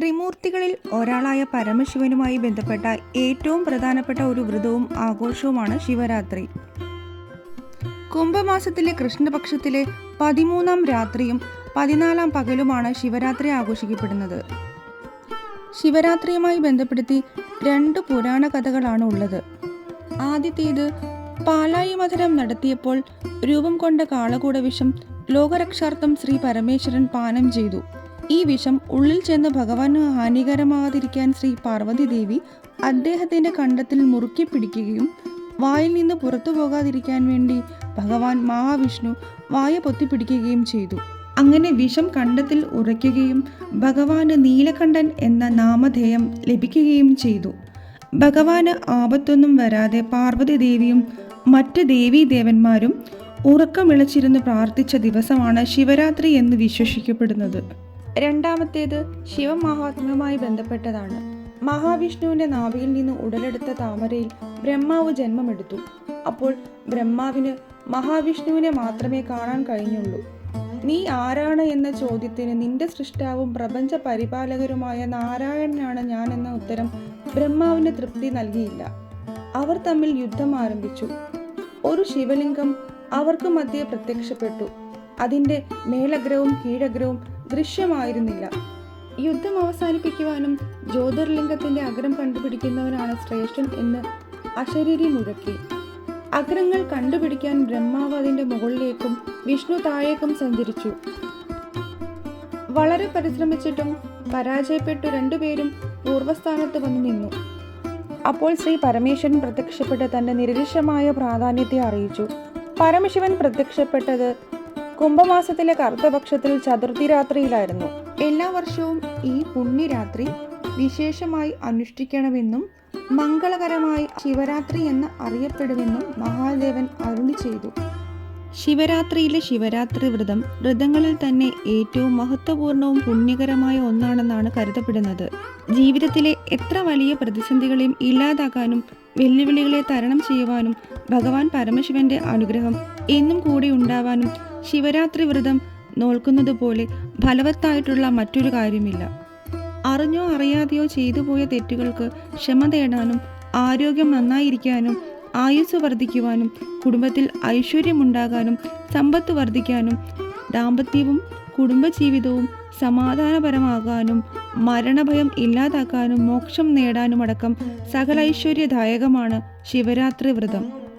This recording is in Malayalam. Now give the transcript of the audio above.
ത്രിമൂർത്തികളിൽ ഒരാളായ പരമശിവനുമായി ബന്ധപ്പെട്ട ഏറ്റവും പ്രധാനപ്പെട്ട ഒരു വ്രതവും ആഘോഷവുമാണ് ശിവരാത്രി. കുംഭമാസത്തിലെ കൃഷ്ണപക്ഷത്തിലെ പതിമൂന്നാം രാത്രിയും പതിനാലാം പകലുമാണ് ശിവരാത്രി ആഘോഷിക്കപ്പെടുന്നത്. ശിവരാത്രിയുമായി ബന്ധപ്പെടുത്തി രണ്ട് പുരാണ കഥകളാണ് ഉള്ളത്. ആദ്യത്തേത് പാലായി മധുരം നടത്തിയപ്പോൾ രൂപം കൊണ്ട കാളകൂടവിഷം ലോകരക്ഷാർത്ഥം ശ്രീ പരമേശ്വരൻ പാനം ചെയ്തു. ഈ വിഷം ഉള്ളിൽ ചെന്ന് ഭഗവാന് ഹാനികരമാകാതിരിക്കാൻ ശ്രീ പാർവതി ദേവി അദ്ദേഹത്തിന്റെ കണ്ടത്തിൽ മുറുക്കി പിടിക്കുകയും വായിൽ നിന്ന് പുറത്തു പോകാതിരിക്കാൻ വേണ്ടി ഭഗവാൻ മഹാവിഷ്ണു വായ പൊത്തിപ്പിടിക്കുകയും ചെയ്തു. അങ്ങനെ വിഷം കണ്ടത്തിൽ ഉറയ്ക്കുകയും ഭഗവാന് നീലകണ്ഠൻ എന്ന നാമധേയം ലഭിക്കുകയും ചെയ്തു. ഭഗവാന് ആപത്തൊന്നും വരാതെ പാർവതി ദേവിയും മറ്റ് ദേവീദേവന്മാരും ഉറക്കമിളച്ചിരുന്ന് പ്രാർത്ഥിച്ച ദിവസമാണ് ശിവരാത്രി എന്ന് വിശ്വസിക്കപ്പെടുന്നത്. രണ്ടാമത്തേത് ശിവമഹാത്മ്യവുമായി ബന്ധപ്പെട്ടതാണ്. മഹാവിഷ്ണുവിന്റെ നാഭിയിൽ നിന്ന് ഉടലെടുത്ത താമരയിൽ ബ്രഹ്മാവ് ജന്മമെടുത്തു. അപ്പോൾ ബ്രഹ്മാവിന് മഹാവിഷ്ണുവിനെ മാത്രമേ കാണാൻ കഴിഞ്ഞുള്ളൂ. നീ ആരാണ് എന്ന ചോദ്യത്തിന് നിന്റെ സൃഷ്ടാവും പ്രപഞ്ച പരിപാലകരുമായ നാരായണനാണ് ഞാൻ എന്ന ഉത്തരം ബ്രഹ്മാവിന് തൃപ്തി നൽകിയില്ല. അവർ തമ്മിൽ യുദ്ധം ആരംഭിച്ചു. ഒരു ശിവലിംഗം അവർക്ക് മധ്യേ പ്രത്യക്ഷപ്പെട്ടു. അതിന്റെ മേലഗ്രവും കീഴഗ്രവും ദൃശ്യമായിരുന്നില്ല. യുദ്ധം അവസാനിപ്പിക്കുവാനും ജ്യോതിർലിംഗത്തിന്റെ അഗ്രം കണ്ടുപിടിക്കുന്നവനാണ് ശ്രേഷ്ഠൻ എന്ന് അശരീരി മുഴക്കി. അഗ്രങ്ങൾ കണ്ടുപിടിക്കാൻ ബ്രഹ്മാവ് അതിന്റെ മുകളിലേക്കും വിഷ്ണു താഴേക്കും സഞ്ചരിച്ചു. വളരെ പരിശ്രമിച്ചിട്ടും പരാജയപ്പെട്ടു രണ്ടുപേരും പൂർവസ്ഥാനത്ത് വന്നു നിന്നു. അപ്പോൾ ശ്രീ പരമേശ്വരൻ പ്രത്യക്ഷപ്പെട്ട് തന്റെ നിരവിശമായ പ്രാധാന്യത്തെ അറിയിച്ചു. പരമശിവൻ പ്രത്യക്ഷപ്പെട്ടത് കുംഭമാസത്തിലെ കർത്തപക്ഷത്തിൽ ചതുർത്ഥി രാത്രിയിലായിരുന്നു. എല്ലാ വർഷവും ഈ പുണ്യരാത്രി വിശേഷമായി അനുഷ്ഠിക്കണമെന്നും മംഗളകരമായി ശിവരാത്രി എന്ന് അറിയപ്പെടുമെന്നും മഹാദേവൻ അരുളി ചെയ്തു. ശിവരാത്രിയിലെ ശിവരാത്രി വ്രതം വ്രതങ്ങളിൽ തന്നെ ഏറ്റവും മഹത്വപൂർണവും പുണ്യകരമായ ഒന്നാണെന്നാണ് കരുതപ്പെടുന്നത്. ജീവിതത്തിലെ എത്ര വലിയ പ്രതിസന്ധികളെയും ഇല്ലാതാക്കാനും വെല്ലുവിളികളെ തരണം ചെയ്യുവാനും ഭഗവാൻ പരമശിവന്റെ അനുഗ്രഹം എന്നും കൂടി ഉണ്ടാവാനും ശിവരാത്രി വ്രതം നോൽക്കുന്നത് പോലെ ഫലവത്തായിട്ടുള്ള മറ്റൊരു കാര്യമില്ല. അറിഞ്ഞോ അറിയാതെയോ ചെയ്തു പോയ തെറ്റുകൾക്ക് ക്ഷമ തേടാനും ആരോഗ്യം നന്നായിരിക്കാനും ആയുസ് വർദ്ധിക്കുവാനും കുടുംബത്തിൽ ഐശ്വര്യമുണ്ടാകാനും സമ്പത്ത് വർദ്ധിക്കാനും ദാമ്പത്യവും കുടുംബജീവിതവും സമാധാനപരമാകാനും മരണഭയം ഇല്ലാതാക്കാനും മോക്ഷം നേടാനുമടക്കം സകലൈശ്വര്യദായകമാണ് ശിവരാത്രി വ്രതം.